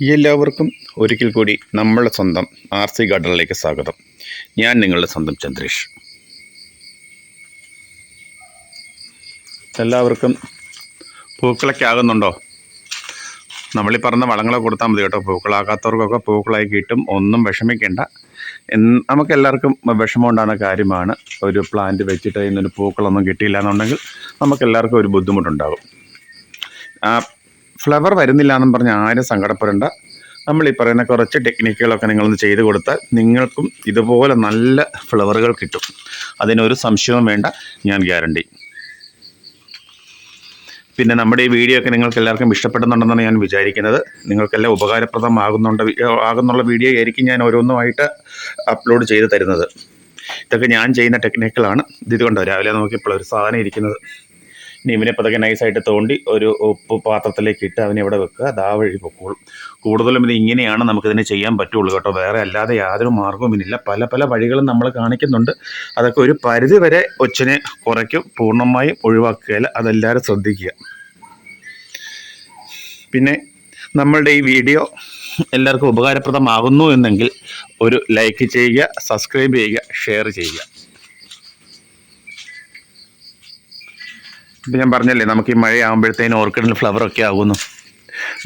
എല്ലാവർക്കും ഒരിക്കൽ കൂടി നമ്മളെ സ്വന്തം ആർ സി ഗാർഡനിലേക്ക് സ്വാഗതം. ഞാൻ നിങ്ങളുടെ സ്വന്തം ചന്ദ്രേഷ്. എല്ലാവർക്കും പൂക്കളൊക്കെ ആകുന്നുണ്ടോ? നമ്മളീ പറഞ്ഞ വളങ്ങളെ കൊടുത്താൽ മതി കേട്ടോ. പൂക്കളാകാത്തവർക്കൊക്കെ പൂക്കളായി കിട്ടും. ഒന്നും വിഷമിക്കേണ്ട. നമുക്ക് എല്ലാവർക്കും വിഷമം ഉണ്ടാകുന്ന കാര്യമാണ്. ഒരു പ്ലാന്റ് വെച്ചിട്ട് അതിനൊരു പൂക്കളൊന്നും കിട്ടിയില്ല എന്നുണ്ടെങ്കിൽ നമുക്ക് എല്ലാവർക്കും ഒരു ബുദ്ധിമുട്ടുണ്ടാകും. ആ ഫ്ലവർ വരുന്നില്ല എന്നും പറഞ്ഞ് ആരും സങ്കടപ്പെടേണ്ട. നമ്മൾ ഈ പറയുന്ന കുറച്ച് ടെക്നിക്കുകളൊക്കെ നിങ്ങളൊന്ന് ചെയ്ത് കൊടുത്താൽ നിങ്ങൾക്കും ഇതുപോലെ നല്ല ഫ്ലവറുകൾ കിട്ടും. അതിനൊരു സംശയവും വേണ്ട ഞാൻ ഗ്യാരണ്ടി പിന്നെ നമ്മുടെ ഈ വീഡിയോ ഒക്കെ നിങ്ങൾക്ക് എല്ലാവർക്കും ഇഷ്ടപ്പെടുന്നുണ്ടെന്നാണ് ഞാൻ വിചാരിക്കുന്നത്. നിങ്ങൾക്കെല്ലാം ഉപകാരപ്രദമാകുന്നുണ്ട് ആകുന്നുള്ള വീഡിയോ ആയിരിക്കും ഞാൻ ഓരോന്നുമായിട്ട് അപ്ലോഡ് ചെയ്ത് തരുന്നത്. ഇതൊക്കെ ഞാൻ ചെയ്യുന്ന ടെക്നിക്കുകളാണ് ഇതുകൊണ്ട് രാവിലെ നോക്കിയപ്പോൾ ഒരു സാധനം ഇരിക്കുന്നത്. ഇനി ഇവനെ പതൊക്കെ നൈസായിട്ട് തോണ്ടി ഒരു ഉപ്പ് പാത്രത്തിലേക്ക് ഇട്ട് അവനെ ഇവിടെ വെക്കുക. അതാ വഴി പൊക്കോളും. കൂടുതലും ഇത് ഇങ്ങനെയാണ് നമുക്കിതിനെ ചെയ്യാൻ പറ്റുള്ളൂ കേട്ടോ. വേറെ അല്ലാതെ യാതൊരു മാർഗവും ഇതിനില്ല പല പല വഴികളും നമ്മൾ കാണിക്കുന്നുണ്ട്. അതൊക്കെ ഒരു പരിധി വരെ ഒച്ചിനെ കുറയ്ക്കും പൂർണമായും ഒഴിവാക്കുകയില്ല. അതെല്ലാവരും ശ്രദ്ധിക്കുക. പിന്നെ നമ്മളുടെ ഈ വീഡിയോ എല്ലാവർക്കും ഉപകാരപ്രദമാകുന്നു എന്നെങ്കിൽ ഒരു ലൈക്ക് ചെയ്യുക സബ്സ്ക്രൈബ് ചെയ്യുക ഷെയർ ചെയ്യുക. ഇപ്പം ഞാൻ പറഞ്ഞല്ലേ നമുക്ക് ഈ മഴയാകുമ്പോഴത്തേനും ഓർക്കിഡിൽ ഫ്ലവറൊക്കെ ആകുന്നു.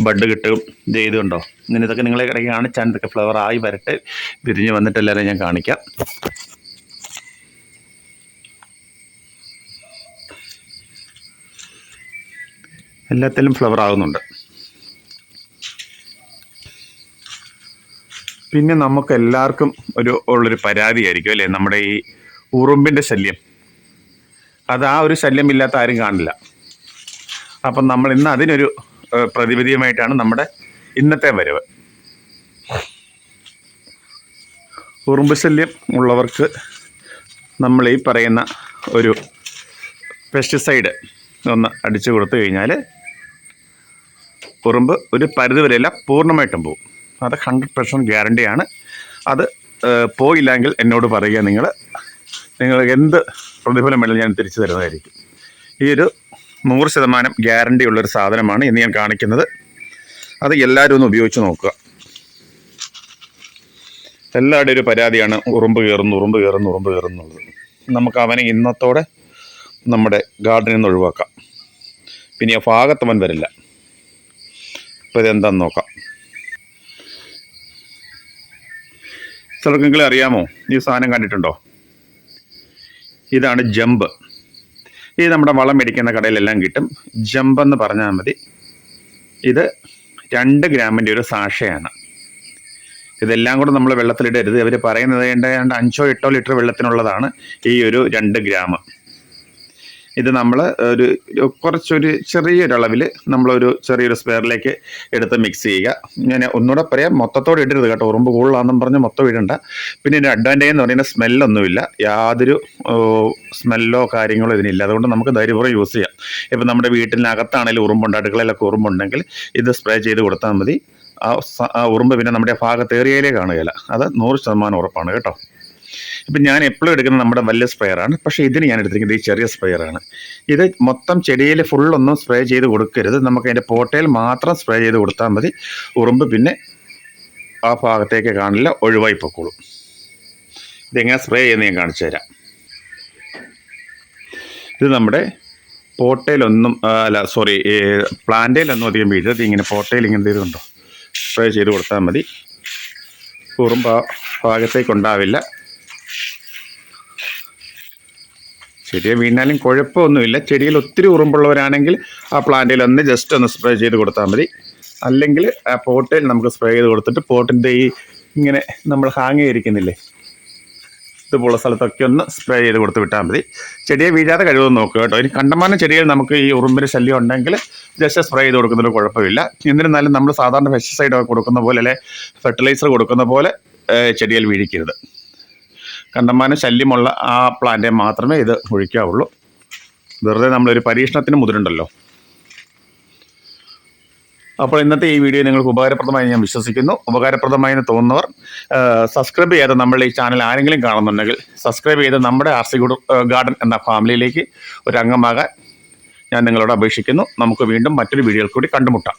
ബഡ് കിട്ടും ചെയ്തുണ്ടോ ഇങ്ങനെ ഇതൊക്കെ നിങ്ങളെ ഇടയ്ക്ക് കാണിച്ചാൽ ഇതൊക്കെ ഫ്ലവർ ആയി വരട്ടെ. വിരിഞ്ഞ് വന്നിട്ട് എല്ലാവരെയും ഞാൻ കാണിക്കാം. എല്ലാത്തിലും ഫ്ലവർ ആകുന്നുണ്ട്. പിന്നെ നമുക്ക് എല്ലാവർക്കും ഒരു ഉള്ളൊരു പരാതിയായിരിക്കും അല്ലേ? നമ്മുടെ ഈ ഉറുമ്പിന്റെ ശല്യം. അത് ആ ഒരു ശല്യമില്ലാത്ത ആരും കാണില്ല. അപ്പം നമ്മൾ ഇന്ന് അതിനൊരു പ്രതിവിധിയുമായിട്ടാണ് നമ്മുടെ ഇന്നത്തെ വരവ്. ഉറുമ്പ് ശല്യം ഉള്ളവർക്ക് നമ്മൾ ഈ പറയുന്ന ഒരു പെസ്റ്റിസൈഡ് ഒന്ന് അടിച്ചു കൊടുത്തു കഴിഞ്ഞാൽ ഉറുമ്പ് ഒരു പരിധിവരെയല്ല പൂർണമായിട്ടും പോകും അത് ഹൺഡ്രഡ് പെർസെന്റ് ഗ്യാരണ്ടിയാണ് അത് പോയില്ലെങ്കിൽ എന്നോട് പറയുക നിങ്ങൾ നിങ്ങൾ എന്ത് പ്രതിഫലം വേണമെങ്കിലും ഞാൻ തിരിച്ചു തരുന്നതായിരിക്കും. ഈ ഒരു നൂറ് ശതമാനം ഗ്യാരണ്ടി ഉള്ളൊരു സാധനമാണ് ഇന്ന് ഞാൻ കാണിക്കുന്നത്. അത് എല്ലാവരും ഒന്ന് ഉപയോഗിച്ച് നോക്കുക. എല്ലാവരുടെയും ഒരു പരാതിയാണ് ഉറുമ്പ് കയറുന്നു ഉറുമ്പ് കയറുന്നു ഉറുമ്പ് കയറുന്നുള്ളത് നമുക്ക് അവനെ ഇന്നത്തോടെ നമ്മുടെ ഗാർഡനിൽ നിന്ന് ഒഴിവാക്കാം. പിന്നെ ആ ഭാഗത്തവൻ വരില്ല. അപ്പോൾ ഇതെന്താന്ന് നോക്കാം. ചിലർക്കെങ്കിലും അറിയാമോ? ഈ സാധനം കണ്ടിട്ടുണ്ടോ? ഇതാണ് ജമ്പ്. ഇത് നമ്മുടെ വളം മേടിക്കുന്ന കടയിലെല്ലാം കിട്ടും. ജമ്പ് എന്ന് പറഞ്ഞാൽ മതി. ഇത് രണ്ട് ഗ്രാമിന്റെ ഒരു സാഷയാണ് ഇതെല്ലാം കൂടെ നമ്മൾ വെള്ളത്തിലിടരുത്. അവർ പറയുന്നത് ഏതാണ്ട് അഞ്ചോ എട്ടോ ലിറ്റർ വെള്ളത്തിനുള്ളതാണ് ഈ ഒരു രണ്ട് ഗ്രാം ഇത് നമ്മൾ ഒരു കുറച്ചൊരു ചെറിയൊരളവിൽ നമ്മളൊരു ചെറിയൊരു സ്പെയറിലേക്ക് എടുത്ത് മിക്സ് ചെയ്യുക. ഞാൻ ഒന്നുകൂടെ പറയാം മൊത്തത്തോടെ ഇടരുത് കേട്ടോ. ഉറുമ്പ് കൂടുതലാണെന്നും പറഞ്ഞ് മൊത്തം ഇടണ്ട. പിന്നെ ഇതിന്റെ അഡ്വാന്റേജ് എന്ന് പറയുന്നത് സ്മെല്ലൊന്നുമില്ല യാതൊരു സ്മെല്ലോ കാര്യങ്ങളോ ഇതിനില്ല. അതുകൊണ്ട് നമുക്ക് ധൈര്യപൂർവം യൂസ് ചെയ്യാം. ഇപ്പം നമ്മുടെ വീട്ടിനകത്താണെങ്കിലും ഉറുമ്പുണ്ട് അടുക്കളയിലൊക്കെ ഉറുമ്പുണ്ടെങ്കിൽ ഇത് സ്പ്രേ ചെയ്ത് കൊടുത്താൽ മതി. ആ ഉറുമ്പ് പിന്നെ നമ്മുടെ ഭാഗത്ത് ഏറിയയിലേ കാണുകയില്ല. അത് നൂറ് ശതമാനം ഉറപ്പാണ് കേട്ടോ. ഇപ്പം ഞാൻ എപ്പോഴും എടുക്കുന്നത് നമ്മുടെ വലിയ സ്പ്രെയറാണ് പക്ഷേ ഇതിന് ഞാൻ എടുത്തിരിക്കുന്നത് ഈ ചെറിയ സ്പ്രെയറാണ് ഇത് മൊത്തം ചെടിയിൽ ഫുള്ളൊന്നും സ്പ്രേ ചെയ്ത് കൊടുക്കരുത്. നമുക്ക് അതിന്റെ പോട്ടയിൽ മാത്രം സ്പ്രേ ചെയ്ത് കൊടുത്താൽ മതി. ഉറുമ്പ് പിന്നെ ആ ഭാഗത്തേക്ക് കാണില്ല ഒഴിവായി പൊക്കോളും. ഇതെങ്ങനെ സ്പ്രേ ചെയ്യുന്നത് ഞാൻ കാണിച്ചു തരാം. ഇത് നമ്മുടെ പോട്ടയിലൊന്നും അല്ല സോറി പ്ലാന്റയിലൊന്നും അധികം വീഴരുത്. ഇങ്ങനെ പോട്ടയിൽ ഇങ്ങനെ ഇതുണ്ടോ സ്പ്രേ ചെയ്ത് കൊടുത്താൽ മതി. ഉറുമ്പ് ആ ഭാഗത്തേക്ക് ചെടിയെ വീണാലും കുഴപ്പമൊന്നുമില്ല. ചെടിയിൽ ഒത്തിരി ഉറുമ്പുള്ളവരാണെങ്കിൽ ആ പ്ലാന്റിൽ ഒന്ന് ജസ്റ്റ് ഒന്ന് സ്പ്രേ ചെയ്ത് കൊടുത്താൽ മതി. അല്ലെങ്കിൽ ആ പോട്ടിൽ നമുക്ക് സ്പ്രേ ചെയ്ത് കൊടുത്തിട്ട് പോട്ടിന്റെ ഈ ഇങ്ങനെ നമ്മൾ ഹാങ് ചെയ്തിരിക്കുന്നില്ലേ ഇതുപോലുള്ള സ്ഥലത്തൊക്കെ ഒന്ന് സ്പ്രേ ചെയ്ത് കൊടുത്ത് വിട്ടാൽ മതി. ചെടിയെ വീഴാതെ കഴിവെന്ന് നോക്കുക കേട്ടോ. ഇനി കണ്ടമാനം ചെടിയിൽ നമുക്ക് ഈ ഉറുമ്പിന്റെ ശല്യം ഉണ്ടെങ്കിൽ ജസ്റ്റ് സ്പ്രേ ചെയ്ത് കൊടുക്കുന്നതിന് കുഴപ്പമില്ല. എന്നിരുന്നാലും നമ്മൾ സാധാരണ പെസ്റ്റിസൈഡ് കൊടുക്കുന്ന പോലെ അല്ലെ ഫെർട്ടിലൈസർ കൊടുക്കുന്ന പോലെ ചെടിയിൽ വീഴിക്കരുത്. കണ്ടമാനം ശല്യമുള്ള ആ പ്ലാന്റെ മാത്രമേ ഇത് ഒഴിക്കാവുള്ളൂ. വെറുതെ നമ്മളൊരു പരീക്ഷണത്തിന് മുതിരുണ്ടല്ലോ. അപ്പോൾ ഇന്നത്തെ ഈ വീഡിയോ നിങ്ങൾക്ക് ഉപകാരപ്രദമായി ഞാൻ വിശ്വസിക്കുന്നു. ഉപകാരപ്രദമായി എന്ന് തോന്നുന്നവർ സബ്സ്ക്രൈബ് ചെയ്ത് നമ്മൾ ഈ ചാനൽ ആരെങ്കിലും കാണുന്നുണ്ടെങ്കിൽ സബ്സ്ക്രൈബ് ചെയ്ത് നമ്മുടെ ആർ സി ഗാർഡൻ എന്ന ഫാമിലിയിലേക്ക് ഒരു അംഗമാകാൻ ഞാൻ നിങ്ങളോട് അപേക്ഷിക്കുന്നു. നമുക്ക് വീണ്ടും മറ്റൊരു വീഡിയോയിൽ കൂടി കണ്ടുമുട്ടാം.